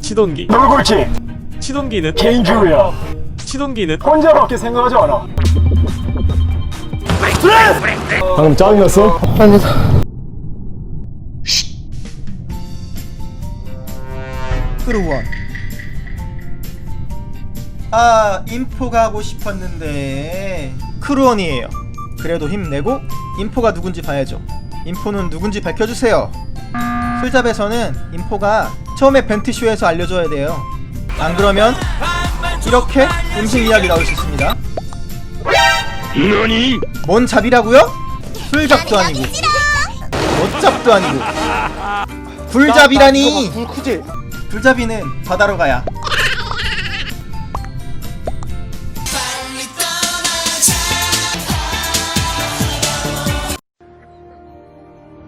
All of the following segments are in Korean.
치동기. 놀골치. 치동기는 개인주의야. 치동기는 혼자밖에 생각하지 않아. 방금 짱이었어? 크루원. 아 인포 가고 싶었는데 크루원이에요. 그래도 힘내고 인포가 누군지 봐야죠. 인포는 누군지 밝혀주세요. 술잡에서는 인포가 처음에 벤트쇼에서 알려줘야 돼요. 안 그러면 이렇게 음식 이야기 나올 수 있습니다. 너니? 뭔 잡이라고요? 술잡도 아니고. 못잡도 아니고. 굴잡이라니. 불크지? 굴잡이는 바다로 가야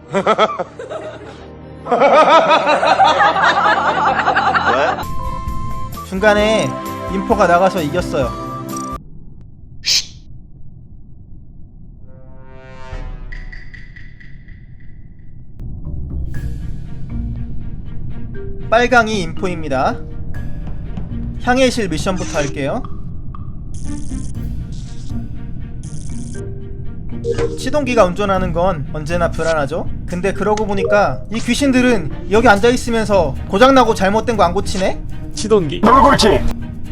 중간에 인포가 나가서 이겼어요. 빨강이 인포입니다. 향해실 미션부터 할게요. 시동기가 운전하는 건 언제나 불안하죠? 근데 그러고 보니까 이 귀신들은 여기 앉아있으면서 고장나고 잘못된 거 안 고치네? 치동기. 놀골치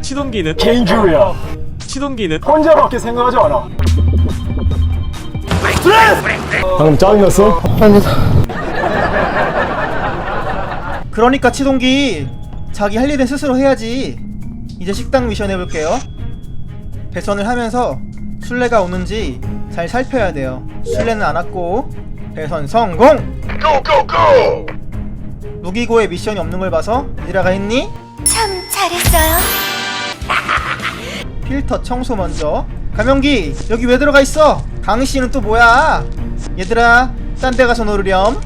치동기는 개인주의야. 치동기는 혼자밖에 생각하지 않아. 방금 짱이었어? 그러니까 치동기 자기 할 일은 스스로 해야지. 이제 식당 미션 해볼게요. 배선을 하면서 술래가 오는지 잘 살펴야 돼요 술래는 안 왔고 배선 성공! 고고고! 무기고에 미션이 없는 걸 봐서 니라가 했니? 참 잘했어요. 필터 청소 먼저 가명기 여기 왜 들어가 있어? 강씨는 또 뭐야? 얘들아 딴 데 가서 놀으렴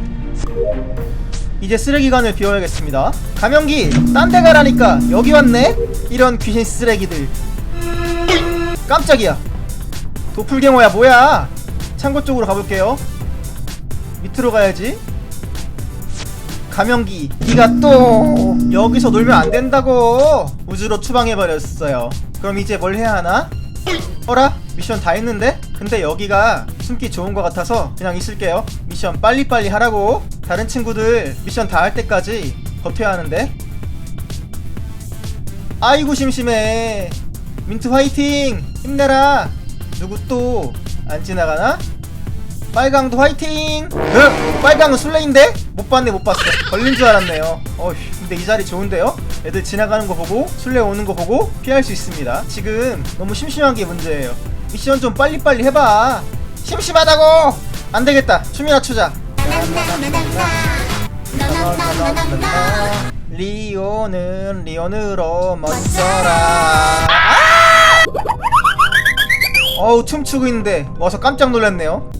이제 쓰레기관을 비워야겠습니다 가명기 딴 데 가라니까 여기 왔네? 이런 귀신 쓰레기들 깜짝이야 도플갱어야 뭐야? 창고 쪽으로 가볼게요. 밑으로 가야지. 가명기. 네가 또 여기서 놀면 안 된다고. 우주로 추방해버렸어요. 그럼 이제 뭘 해야 하나? 어라? 미션 다 했는데? 근데 여기가 숨기 좋은 것 같아서 그냥 있을게요. 미션 빨리빨리 하라고. 다른 친구들 미션 다 할 때까지 버텨야 하는데. 아이고 심심해. 민트 화이팅! 힘내라 누구 또 안 지나가나? 빨강도 화이팅! 으! 빨강은 술래인데? 못 봤네 못 봤어 걸린 줄 알았네요 어휴 근데 이 자리 좋은데요? 애들 지나가는 거 보고 술래 오는 거 보고 피할 수 있습니다 지금 너무 심심한 게 문제예요 미션 좀 빨리빨리 해봐 심심하다고! 안 되겠다 춤이나 추자 리오는 리온으로 멋져라 아! 어우 춤추고 있는데 와서 깜짝 놀랐네요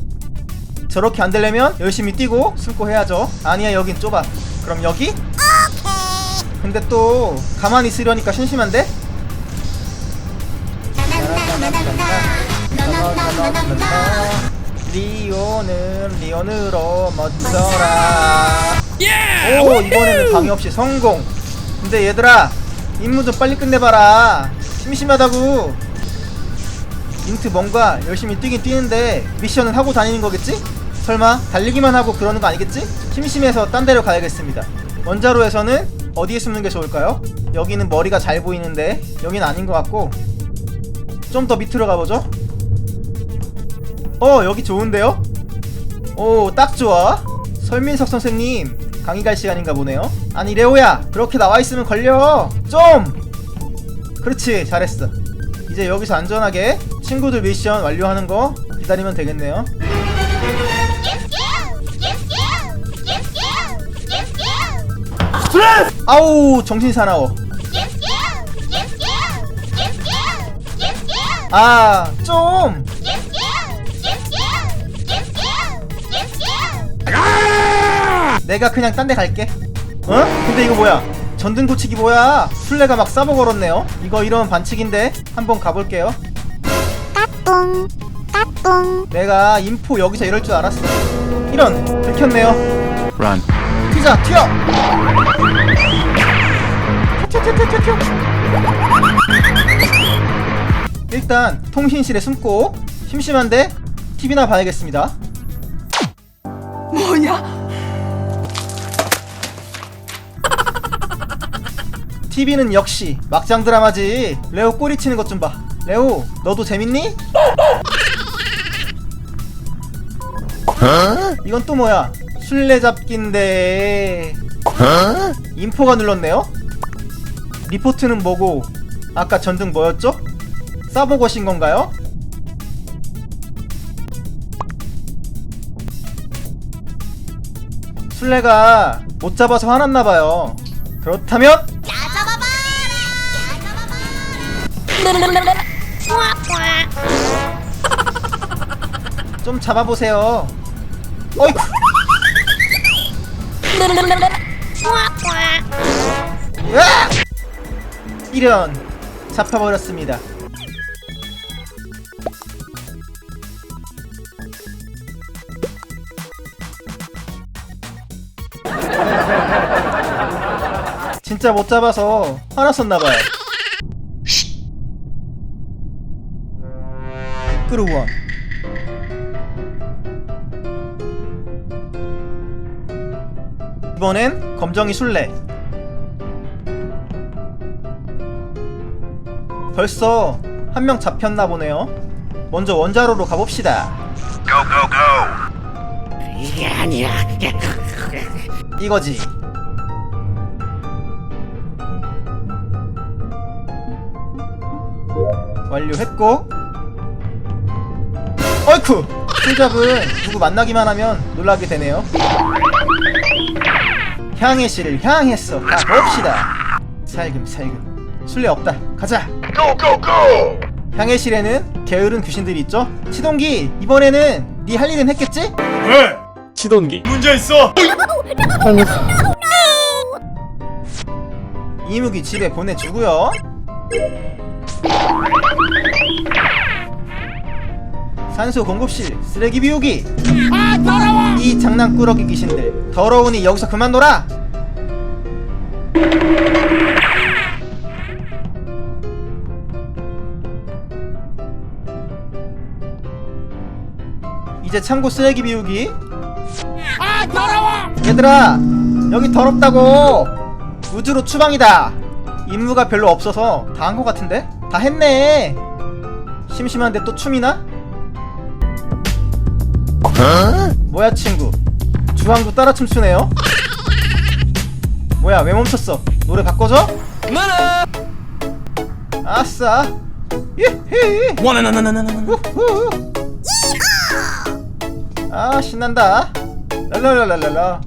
저렇게 안 되려면 열심히 뛰고 숨고 해야죠 아니야 여긴 좁아 그럼 여기? 근데 또 가만히 있으려니까 심심한데? 리오는 리온으로 멋져라 오 이번에는 방해 없이 성공 근데 얘들아 임무 좀 빨리 끝내봐라 심심하다고 인트 뭔가 열심히 뛰긴 뛰는데 미션은 하고 다니는 거겠지? 설마 달리기만 하고 그러는 거 아니겠지? 심심해서 딴 데로 가야겠습니다 원자로에서는 어디에 숨는 게 좋을까요? 여기는 머리가 잘 보이는데 여기는 아닌 것 같고 좀 더 밑으로 가보죠 어 여기 좋은데요? 오 딱 좋아 설민석 선생님 강의 갈 시간인가 보네요 아니 레오야 그렇게 나와 있으면 걸려 좀 그렇지 잘했어 이제 여기서 안전하게 친구들 미션 완료하는 거 기다리면 되겠네요. 아우 정신 사나워. 아 좀! 내가 그냥 딴 데 갈게. 어? 근데 이거 뭐야? 전등 고치기 뭐야? 술래가 막 싸버 걸었네요. 이거 이런 반칙인데 한번 가볼게요 따뚱 따뚱 내가 인포 여기서 이럴 줄 알았어 이런 들켰네요 run 피자 튀어 일단 통신실에 숨고 심심한데 TV나 봐야겠습니다. 뭐야? TV는 역시 막장 드라마지. 레오 꼬리치는 것 좀 봐. 레오, 너도 재밌니? 이건 또 뭐야? 술래잡기인데. 인포가 눌렀네요? 리포트는 뭐고, 아까 전등 뭐였죠? 싸보고신 건가요? 술래가 못 잡아서 화났나봐요. 그렇다면 좀 잡아보세요. 으악! 이런 잡아버렸습니다. 진짜 못 잡아서 화났었나봐요. 끌어원. 이번엔 검정이 술래. 벌써 한 명 잡혔나 보네요. 먼저 원자로로 가봅시다. 이게 아니야. 이거지. 완료했고. 어이쿠! 술잡은 누구 만나기만 하면 놀라게 되네요. 향의 씨를 향했어. 가봅시다. 살금살금. 술래 없다. 가자. Go, go, go! 향의 실에는 게으른 귀신들이 있죠. 치동기 이번에는 네 할 일은 했겠지? 왜? 치돈기 문제 있어? 이무기 집에 보내주고요. 산소 공급실 쓰레기 비우기. 이 장난꾸러기 귀신들 더러우니 여기서 그만 놀아. 이제 창고 쓰레기 비우기. 얘들아 여기 더럽다고! 우주로 추방이다! 임무가 별로 없어서 다 한 것 같은데? 다 했네! 심심한데 또 춤이나 뭐야 친구? 주황도 따라 춤추네요? 뭐야 왜 멈췄어? 노래 바꿔줘? 아싸. 예헤 우후. 아 신난다. 랄랄랄랄라.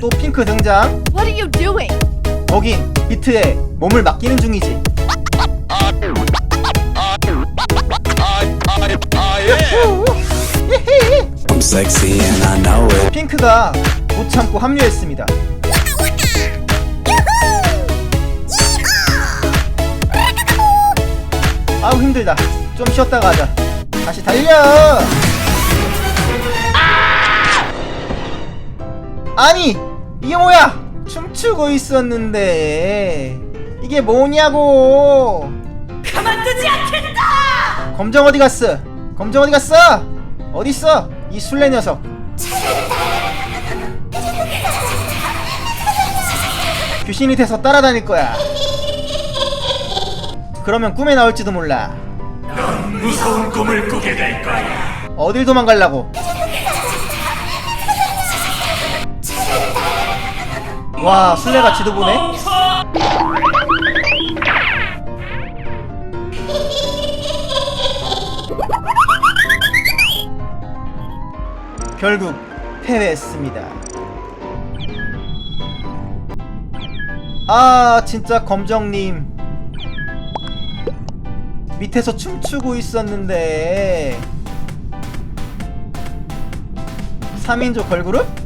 또 핑크 등장. What are you doing? 거긴 비트에 몸을 맡기는 중이지. 핑크가 못 참고 합류했습니다. 아우 힘들다. 좀 쉬었다 가자. 다시 달려! 아니 이게 뭐야 춤추고 있었는데 이게 뭐냐고. 가만두지 않겠다! 검정 어디 갔어? 검정 어디 갔어? 어디 있어? 이 술래 녀석. 귀신이 돼서 따라다닐 거야. 그러면 꿈에 나올지도 몰라. 무서운 꿈을 꾸게 될 거야. 어딜 도망가려고 와 술래가 지도 보네? 결국 패배했습니다. 아 진짜 검정님. 밑에서 춤추고 있었는데. 3인조 걸그룹?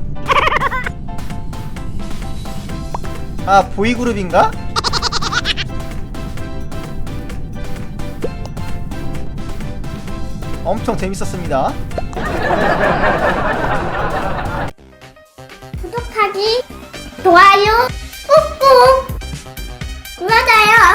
아 보이그룹인가? 엄청 재밌었습니다 구독하기 좋아요 꾹꾹 눌러줘요